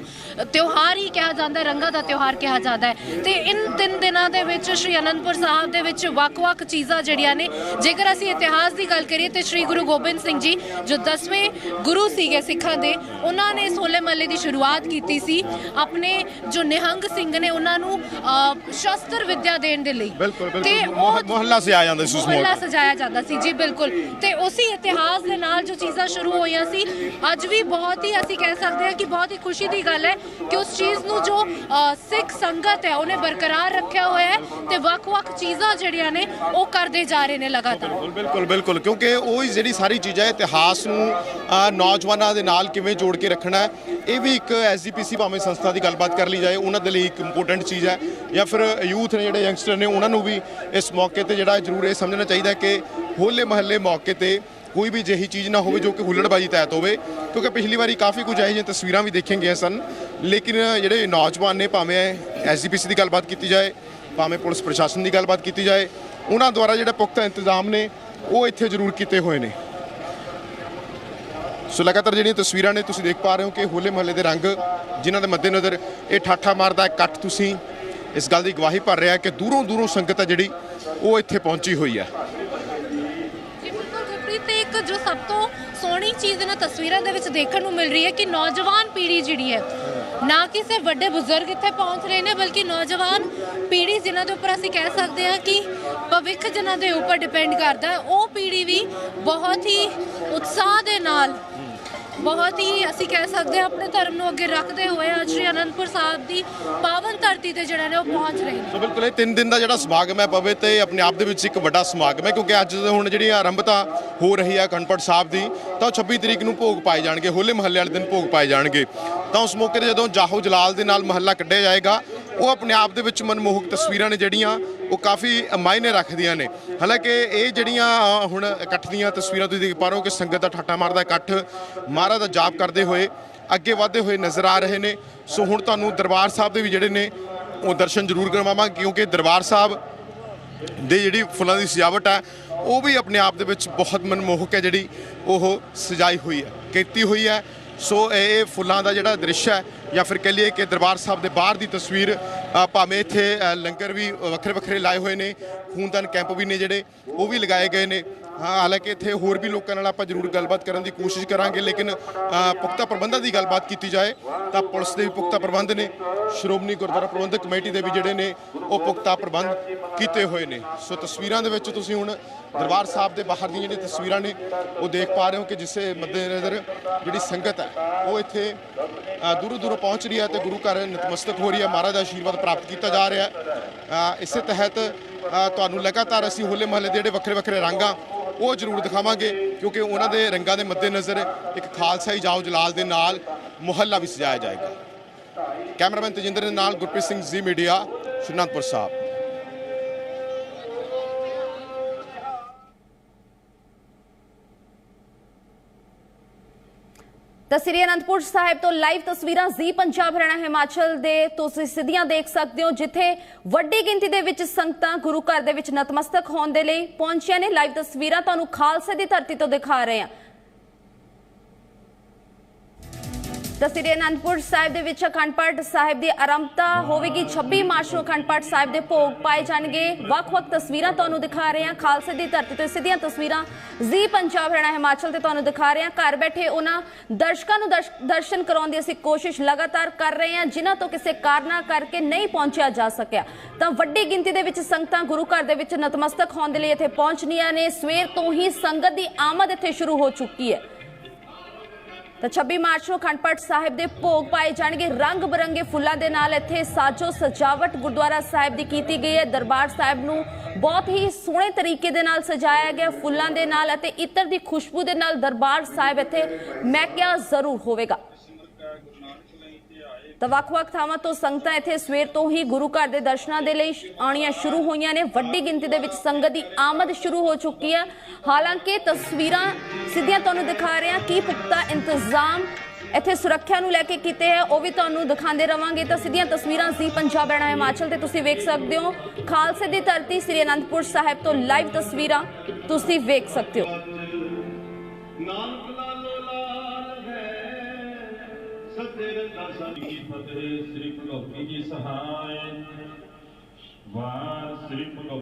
ਤਿਉਹਾਰ ਹੀ ਕਿਹਾ ਜਾਂਦਾ ਰੰਗਾਂ ਦਾ ਤਿਉਹਾਰ ਕਿਹਾ ਜਾਂਦਾ ਹੈ। ਤੇ ਇਨ ਤਿੰਨ ਦਿਨਾਂ ਦੇ ਵਿੱਚ ਸ਼੍ਰੀ ਅਨੰਦਪੁਰ ਸਾਹਿਬ ਦੇ ਵਿੱਚ ਵੱਖ-ਵੱਖ ਚੀਜ਼ਾਂ ਜਿਹੜੀਆਂ ਨੇ ਜੇਕਰ ਅਸੀਂ ਇਤਿਹਾਸ ਦੀ ਗੱਲ ਕਰੀਏ ਤੇ ਸ਼੍ਰੀ ਗੁਰੂ ਗੋਬਿੰਦ ਸਿੰਘ ਜੀ ਜੋ 10ਵੇਂ ਗੁਰੂ ਸੀਗੇ ਸਿੱਖਾਂ ਦੇ ਉਹਨਾਂ ਨੇ ਸੋਲੇ ਮਹੱਲੇ ਦੀ ਸ਼ੁਰੂਆਤ ਕੀਤੀ ਸੀ ਆਪਣੇ ਜੋ ਨਿਹੰਗ ਸਿੰਘ ਨੇ ਉਹਨਾਂ ਨੂੰ ਸ਼ਸਤਰ ਵਿੱਦਿਆ ਦੇਣ ਦੇ ਲਈ। ਤੇ ਉਹ ਮੁਹ- ਮੁਹੱਲਾ ਸਜਾਇਆ ਜਾਂਦਾ ਸੀ ਉਸ ਮੁਹੱਲਾ ਸਜਾਇਆ ਜਾਂਦਾ ਸੀ ਜੀ ਬਿਲਕੁਲ। ਤੇ ਉਸੇ ਇਤਿਹਾਸ ਦੇ ਨਾਲ ਜੋ ਚੀਜ਼ਾਂ ਸ਼ੁਰੂ ਹੋਈਆਂ ਸੀ ਅੱਜ ਵੀ ਬਹੁਤ ਹੀ ਅਸੀਂ ਕਹਿ ਸਕਦੇ ਹਾਂ ਕਿ ਬਹੁਤ ਹੀ ਖੁਸ਼ੀ ਦੀ ਗੱਲ ਹੈ ਕਿ ਉਸ ਚੀਜ਼ ਨੂੰ ਜੋ ਸਿੱਖ ਸੰਗਤ ਹੈ ਉਹਨੇ ਬਰਕਰਾਰ ਰੱਖਿਆ ਹੋਇਆ ਹੈ ਤੇ ਵੱਖ-ਵੱਖ ਚੀਜ਼ਾਂ ਜਿਹੜੀਆਂ ਨੇ ਉਹ ਕਰਦੇ ਜਾ ਰਹੇ ਨੇ ਲਗਾਤਾਰ। ਬਿਲਕੁਲ ਬਿਲਕੁਲ ਬਿਲਕੁਲ। ਕਿਉਂਕਿ ਉਹ ਜਿਹੜੀ ਸਾਰੀ ਚੀਜ਼ਾਂ ਹੈ, ਇਤਿਹਾਸ ਨੂੰ ਨੌਜਵਾਨਾਂ ਦੇ ਨਾਲ ਕਿਵੇਂ ਜੋੜ ਕੇ ਰੱਖਣਾ ਇਹ ਵੀ ਇੱਕ ਐਸਜੀਪੀਸੀ ਭਾਵੇਂ ਸੰਸਥਾ ਦੀ ਗੱਲਬਾਤ ਕਰ ਲਈ ਜਾਏ ਉਹਨਾਂ ਦੇ ਲਈ ਇੱਕ ਇੰਪੋਰਟੈਂਟ ਚੀਜ਼ ਹੈ। ਜਾਂ ਫਿਰ ਯੂਥ ਨੇ ਜਿਹੜੇ ਯੰਗਸਟਰ ਨੇ ਉਹਨਾਂ ਨੂੰ ਵੀ ਇਸ ਮੌਕੇ ਤੇ ਜਿਹੜਾ ਜ਼ਰੂਰ ਇਹ ਸਮਝਣਾ ਚਾਹੀਦਾ ਕਿ ਹੋਲੇ ਮਹੱਲੇ ਮੌਕੇ ਤੇ ਕੋਈ ਵੀ ਜਿਹੀ ਚੀਜ਼ ਨਾ ਹੋਵੇ ਜੋ ਕਿ ਹੁੱਲੜਬਾਜੀ ਤਹਿਤ ਹੋਵੇ ਕਿਉਂਕਿ ਪਿਛਲੀ ਵਾਰੀ ਕਾਫੀ ਕੁਝ ਇਹੋ ਜਿਹੀਆਂ ਤਸਵੀਰਾਂ ਵੀ ਦੇਖੀਆਂ ਗਈਆਂ ਸਨ। ਲੇਕਿਨ ਜਿਹੜੇ ਨੌਜਵਾਨ ਨੇ ਭਾਵੇਂ ਐਸਜੀਪੀਸੀ ਦੀ ਗੱਲਬਾਤ ਕੀਤੀ ਜਾਏ ਭਾਵੇਂ ਪੁਲਿਸ ਪ੍ਰਸ਼ਾਸਨ ਦੀ ਗੱਲਬਾਤ ਕੀਤੀ ਜਾਏ ਉਹਨਾਂ ਦੁਆਰਾ ਜਿਹੜਾ ਪੁਖਤਾ ਇੰਤਜ਼ਾਮ ਨੇ ਉਹ ਇੱਥੇ ਜ਼ਰੂਰ ਕੀਤੇ ਹੋਏ ਨੇ। ਸੋ ਲਗਾਤਾਰ ਜਿਹੜੀਆਂ ਤਸਵੀਰਾਂ ਨੇ ਤੁਸੀਂ ਦੇਖ ਪਾ ਰਹੇ ਹੋ ਕਿ ਹੋਲੇ ਮਹੱਲੇ ਦੇ ਰੰਗ ਜਿਨ੍ਹਾਂ ਦੇ ਮੱਦੇਨਜ਼ਰ ਇਹ ਠਾਠਾ ਮਾਰਦਾ ਇਕੱਠ ਤੁਸੀਂ, ਇਸ ਗੱਲ ਦੀ ਗਵਾਹੀ ਭਰ ਰਿਹਾ ਕਿ ਦੂਰੋਂ ਦੂਰੋਂ ਸੰਗਤ ਹੈ ਜਿਹੜੀ ਉਹ ਇੱਥੇ ਪਹੁੰਚੀ ਹੋਈ ਹੈ। ਤੇ ਇੱਕ ਜੋ ਸਭ ਤੋਂ ਸੋਹਣੀ ਚੀਜ਼ ਇਹਨਾਂ ਤਸਵੀਰਾਂ ਦੇ ਵਿੱਚ ਦੇਖਣ ਨੂੰ ਮਿਲ ਰਹੀ ਹੈ ਕਿ ਨੌਜਵਾਨ ਪੀੜ੍ਹੀ ਜਿਹੜੀ ਹੈ, ਨਾ ਕਿ ਸਿਰਫ ਵੱਡੇ ਬਜ਼ੁਰਗ ਇੱਥੇ ਪਹੁੰਚ ਰਹੇ ਨੇ, ਬਲਕਿ ਨੌਜਵਾਨ ਪੀੜ੍ਹੀ ਜਿਨ੍ਹਾਂ ਦੇ ਉੱਪਰ ਅਸੀਂ ਕਹਿ ਸਕਦੇ ਹਾਂ ਕਿ ਭਵਿੱਖ ਜਿਨ੍ਹਾਂ ਦੇ ਉੱਪਰ ਡਿਪੈਂਡ ਕਰਦਾ ਉਹ ਪੀੜ੍ਹੀ ਵੀ ਬਹੁਤ ਹੀ ਉਤਸ਼ਾਹ ਦੇ ਨਾਲ, ਬਹੁਤ ਹੀ ਅਸੀਂ ਕਹਿ ਸਕਦੇ ਹਾਂ ਆਪਣੇ ਧਰਮ ਨੂੰ ਅੱਗੇ ਰੱਖਦੇ ਹੋਏ ਅੱਜ ਸ਼੍ਰੀ ਅਨੰਦਪੁਰ ਸਾਹਿਬ ਦੀ ਪਾਵਨ ਧਰਤੀ ਤੇ ਜਿਹੜਾ ਨੇ ਉਹ ਪਹੁੰਚ ਰਹੇ ਨੇ। ਸੋ ਬਿਲਕੁਲ, ਇਹ ਤਿੰਨ ਦਿਨ ਦਾ ਜਿਹੜਾ ਸਮਾਗਮ ਹੈ ਪਵੇ ਤੇ ਆਪਣੇ ਆਪ ਦੇ ਵਿੱਚ ਇੱਕ ਵੱਡਾ ਸਮਾਗਮ ਹੈ, ਕਿਉਂਕਿ ਅੱਜ ਹੁਣ ਜਿਹੜੀ ਆਰੰਭਤਾ ਹੋ ਰਹੀ ਹੈ ਅਖੰਡ ਸਾਹਿਬ ਦੀ, ਤਾਂ ਉਹ 26 ਤਰੀਕ ਨੂੰ ਭੋਗ ਪਾਏ ਜਾਣਗੇ, ਹੋਲੇ ਮਹੱਲੇ ਵਾਲੇ ਦਿਨ ਭੋਗ ਪਾਏ ਜਾਣਗੇ। ਤਾਂ ਉਸ ਮੌਕੇ ਤੇ ਜਦੋਂ ਜਾਹੋ ਜਲਾਲ ਦੇ ਨਾਲ ਮਹੱਲਾ ਕੱਢਿਆ ਜਾਏਗਾ ਉਹ ਆਪਣੇ ਆਪ ਦੇ ਵਿੱਚ ਮਨਮੋਹਕ ਤਸਵੀਰਾਂ ਨੇ ਜਿਹੜੀਆਂ ਉਹ ਕਾਫੀ ਮਾਇਨੇ ਰੱਖਦੀਆਂ ਨੇ। ਹਾਲਾਂਕਿ ਇਹ ਜਿਹੜੀਆਂ ਹੁਣ ਇਕੱਠ ਦੀਆਂ ਤਸਵੀਰਾਂ ਤੁਸੀਂ ਦੇਖ ਪਾ ਰਹੇ ਹੋ ਕਿ ਸੰਗਤ ਦਾ ਠਾਠਾ ਮਾਰਦਾ, ਇਕੱਠ ਮਹਾਰਾਜ ਦਾ ਜਾਪ ਕਰਦੇ ਹੋਏ ਅੱਗੇ ਵਧਦੇ ਹੋਏ ਨਜ਼ਰ ਆ ਰਹੇ ਨੇ। ਸੋ ਹੁਣ ਤੁਹਾਨੂੰ ਦਰਬਾਰ ਸਾਹਿਬ ਦੇ ਵੀ ਜਿਹੜੇ ਨੇ, ਉਹ ਦਰਸ਼ਨ ਜ਼ਰੂਰ ਕਰਵਾਵਾਂਗੇ, ਕਿਉਂਕਿ ਦਰਬਾਰ ਸਾਹਿਬ ਦੇ ਜਿਹੜੀ ਫੁੱਲਾਂ ਦੀ ਸਜਾਵਟ ਹੈ ਉਹ ਵੀ ਆਪਣੇ ਆਪ ਦੇ ਵਿੱਚ ਬਹੁਤ ਮਨਮੋਹਕ ਹੈ ਜਿਹੜੀ ਉਹ ਸਜਾਈ ਹੋਈ ਹੈ, ਕੀਤੀ ਹੋਈ ਹੈ। ਸੋ ਇਹ ਫੁੱਲਾਂ ਦਾ ਜਿਹੜਾ ਦ੍ਰਿਸ਼ ਹੈ, ਜਾਂ ਫਿਰ ਕਹ ਲਈਏ ਕਿ ਦਰਬਾਰ ਸਾਹਿਬ ਦੇ ਬਾਹਰ ਦੀ ਤਸਵੀਰ ਭਾਵੇਂ ਇੱਥੇ ਲੰਗਰ ਵੀ ਵੱਖਰੇ ਵੱਖਰੇ ਲਾਏ ਹੋਏ ਨੇ, ਖੂਨਦਾਨ ਕੈਂਪ ਵੀ ਨੇ ਜਿਹੜੇ, ਉਹ ਵੀ ਲਗਾਏ ਗਏ ਨੇ। ਹਾਲਾਂਕਿ ਇੱਥੇ ਹੋਰ ਵੀ ਲੋਕਾਂ ਨਾਲ ਆਪਾਂ ਜ਼ਰੂਰ ਗੱਲਬਾਤ ਕਰਨ ਦੀ ਕੋਸ਼ਿਸ਼ ਕਰਾਂਗੇ, ਲੇਕਿਨ ਪੁਖਤਾ ਪ੍ਰਬੰਧਾਂ ਦੀ ਗੱਲਬਾਤ ਕੀਤੀ ਜਾਏ, ਤਾਂ ਪੁਲਿਸ ਦੇ ਵੀ ਪੁਖਤਾ ਪ੍ਰਬੰਧ ਨੇ, ਸ਼੍ਰੋਮਣੀ ਗੁਰਦੁਆਰਾ ਪ੍ਰਬੰਧਕ ਕਮੇਟੀ ਦੇ ਵੀ ਜਿਹੜੇ ਨੇ, ਉਹ ਪੁਖਤਾ ਪ੍ਰਬੰਧ ਕੀਤੇ ਹੋਏ ਨੇ। ਸੋ ਤਸਵੀਰਾਂ ਦੇ ਵਿੱਚ ਤੁਸੀਂ ਹੁਣ ਦਰਬਾਰ ਸਾਹਿਬ ਦੇ ਬਾਹਰ ਦੀਆਂ ਜਿਹੜੀਆਂ ਤਸਵੀਰਾਂ ਨੇ, ਉਹ ਦੇਖ ਪਾ ਰਹੇ ਹੋ ਕਿ ਜਿਸੇ ਮੱਦੇਨਜ਼ਰ ਜਿਹੜੀ ਸੰਗਤ ਹੈ, ਉਹ ਇੱਥੇ ਦੂਰੋਂ ਦੂਰੋਂ ਪਹੁੰਚ ਰਹੀ ਹੈ ਤੇ ਗੁਰੂ ਘਰ ਨਤਮਸਤਕ ਹੋ ਰਹੀ ਹੈ। ਮਹਾਰਾਜ ਦਾ ਆਸ਼ੀਰਵਾਦ ਪ੍ਰਾਪਤ ਕੀਤਾ ਜਾ ਰਿਹਾ ਹੈ। ਇਸੇ ਤਹਿਤ ਤੁਹਾਨੂੰ ਲਗਾਤਾਰ ਅਸੀਂ ਹੋਲੇ ਮਹੱਲੇ ਦੇ ਜਿਹੜੇ ਵੱਖਰੇ ਵੱਖਰੇ ਰੰਗਾਂ ਉਹ ਜ਼ਰੂਰ ਦਿਖਾਵਾਂਗੇ, ਕਿਉਂਕਿ ਉਹਨਾਂ ਦੇ ਰੰਗਾਂ ਦੇ ਮੱਦੇਨਜ਼ਰ ਇੱਕ ਖਾਲਸਾਈ ਜਾਓ ਜਲਾਲ ਦੇ ਨਾਲ ਮੁਹੱਲਾ ਵੀ ਸਜਾਇਆ ਜਾਏਗਾ। ਕੈਮਰਾਮੈਨ ਤੇਜਿੰਦਰ ਦੇ ਨਾਲ ਗੁਰਪ੍ਰੀਤ ਸਿੰਘ ਜੀ ਮੀਡੀਆ ਸ਼੍ਰੀਨਾਥਪੁਰ ਸਾਹਿਬ। ਤਾਂ ਸ੍ਰੀ ਅਨੰਦਪੁਰ ਸਾਹਿਬ ਤੋਂ ਲਾਈਵ ਤਸਵੀਰਾਂ ਜ਼ੀ ਪੰਜਾਬ ਹਰਿਆਣਾ ਹਿਮਾਚਲ ਦੇ ਤੁਸੀਂ ਸਿੱਧੀਆਂ ਦੇਖ ਸਕਦੇ ਹੋ, ਜਿੱਥੇ ਵੱਡੀ ਗਿਣਤੀ ਦੇ ਵਿੱਚ ਸੰਗਤਾਂ ਗੁਰੂ ਘਰ ਦੇ ਵਿੱਚ ਨਤਮਸਤਕ ਹੋਣ ਦੇ ਲਈ ਪਹੁੰਚੀਆਂ ਨੇ। ਲਾਈਵ ਤਸਵੀਰਾਂ ਤੁਹਾਨੂੰ ਖਾਲਸੇ ਦੀ ਧਰਤੀ ਤੋਂ ਦਿਖਾ ਰਹੇ ਹਾਂ। ਤਾਂ ਸ੍ਰੀ ਅਨੰਦਪੁਰ ਸਾਹਿਬ ਦੇ ਵਿੱਚ ਅਖੰਡ ਪਾਠ ਸਾਹਿਬ ਦੀ ਆਰੰਭਤਾ ਹੋਵੇਗੀ। 26 ਮਾਰਚ ਨੂੰ ਅਖੰਡ ਪਾਠ ਸਾਹਿਬ ਦੇ ਭੋਗ ਪਾਏ ਜਾਣਗੇ। ਵੱਖ-ਵੱਖ ਤਸਵੀਰਾਂ ਤੁਹਾਨੂੰ ਦਿਖਾ ਰਹੇ ਹਾਂ। ਖਾਲਸੇ ਦੀ ਧਰਤੀ ਤੋਂ ਸਿੱਧੀਆਂ ਤਸਵੀਰਾਂ ਜ਼ੀ ਪੰਜਾਬ, ਹਰਿਆਣਾ, ਹਿਮਾਚਲ ਤੇ ਤੁਹਾਨੂੰ ਦਿਖਾ ਰਹੇ ਹਾਂ। ਘਰ ਬੈਠੇ ਉਹਨਾਂ ਦਰਸ਼ਕਾਂ ਨੂੰ ਦਰਸ਼- ਦਰਸ਼ਨ ਕਰਾਉਣ ਦੀ ਅਸੀਂ ਕੋਸ਼ਿਸ਼ ਲਗਾਤਾਰ ਕਰ ਰਹੇ ਹਾਂ, ਜਿਨ੍ਹਾਂ ਤੋਂ ਕਿਸੇ ਕਾਰਨਾ ਕਰਕੇ ਨਹੀਂ ਪਹੁੰਚਿਆ ਜਾ ਸਕਿਆ। ਤਾਂ ਵੱਡੀ ਗਿਣਤੀ ਦੇ ਵਿੱਚ ਸੰਗਤਾਂ ਗੁਰੂ ਘਰ ਦੇ ਵਿੱਚ ਨਤਮਸਤਕ ਹੋਣ ਦੇ ਲਈ ਇੱਥੇ ਪਹੁੰਚਣੀਆਂ ਨੇ। ਸਵੇਰ ਤੋਂ ਹੀ ਸੰਗਤ ਦੀ ਆਮਦ ਇੱਥੇ ਸ਼ੁਰੂ ਹੋ ਚੁੱਕੀ ਹੈ। ਤਾਂ 26 ਮਾਰਚ ਨੂੰ ਅਖੰਡ ਪਾਠ ਸਾਹਿਬ ਦੇ ਭੋਗ ਪਾਏ ਜਾਣਗੇ। ਰੰਗ ਬਰੰਗੇ ਫੁੱਲਾਂ ਦੇ ਨਾਲ ਇੱਥੇ ਸਾਜੋ ਸਜਾਵਟ ਗੁਰਦੁਆਰਾ ਸਾਹਿਬ ਦੀ ਕੀਤੀ ਗਈ ਹੈ। ਦਰਬਾਰ ਸਾਹਿਬ ਨੂੰ ਬਹੁਤ ਹੀ ਸੋਹਣੇ ਤਰੀਕੇ ਦੇ ਨਾਲ ਸਜਾਇਆ ਗਿਆ ਫੁੱਲਾਂ ਦੇ ਨਾਲ ਅਤੇ ਇਤਰ ਦੀ ਖੁਸ਼ਬੂ ਦੇ ਨਾਲ ਦਰਬਾਰ ਸਾਹਿਬ ਇੱਥੇ ਮਹਿਕਿਆ ਜ਼ਰੂਰ ਹੋਵੇਗਾ। ਤਾਂ ਵੱਖ-ਵੱਖ ਥਾਵਾਂ ਤੋਂ ਸੰਗਤਾਂ ਇੱਥੇ ਸਵੇਰ ਤੋਂ ਹੀ ਗੁਰੂ ਘਰ ਦੇ ਦਰਸ਼ਨਾਂ ਦੇ ਲਈ ਆਣੀਆਂ ਸ਼ੁਰੂ ਹੋਈਆਂ ਨੇ। ਵੱਡੀ ਗਿਣਤੀ ਦੇ ਵਿੱਚ ਸੰਗਤ ਦੀ ਆਮਦ ਸ਼ੁਰੂ ਹੋ ਚੁੱਕੀ ਹੈ। ਹਾਲਾਂਕਿ ਤਸਵੀਰਾਂ ਸਿੱਧੀਆਂ ਤੁਹਾਨੂੰ ਦਿਖਾ ਰਹੇ ਹਾਂ ਕੀ ਪੁਖਤਾ ਇੰਤਜ਼ਾਮ ਇੱਥੇ ਸੁਰੱਖਿਆ ਨੂੰ ਲੈ ਕੇ ਕੀਤੇ ਹੈ। ਉਹ ਵੀ ਤੁਹਾਨੂੰ ਦਿਖਾਉਂਦੇ ਰਵਾਂਗੇ। ਤਾਂ ਸਿੱਧੀਆਂ ਤਸਵੀਰਾਂ ਸੀ ਪੰਜਾਬ ਐਣਾ ਹਿਮਾਚਲ ਤੇ ਤੁਸੀਂ ਵੇਖ ਸਕਦੇ ਹੋ। ਖਾਲਸੇ ਦੀ ਧਰਤੀ ਸ੍ਰੀ ਅਨੰਦਪੁਰ ਸਾਹਿਬ ਤੋਂ ਲਾਈਵ ਤਸਵੀਰਾਂ ਤੁਸੀਂ ਵੇਖ ਸਕਦੇ ਹੋ। ਸਤਿ ਸਾਹਿਬ ਕੀ ਫਤਿਹ ਸ੍ਰੀ ਭਗਵਤੀ ਜੀ ਸਹਾਇ। ਵਾਰ ਸ੍ਰੀ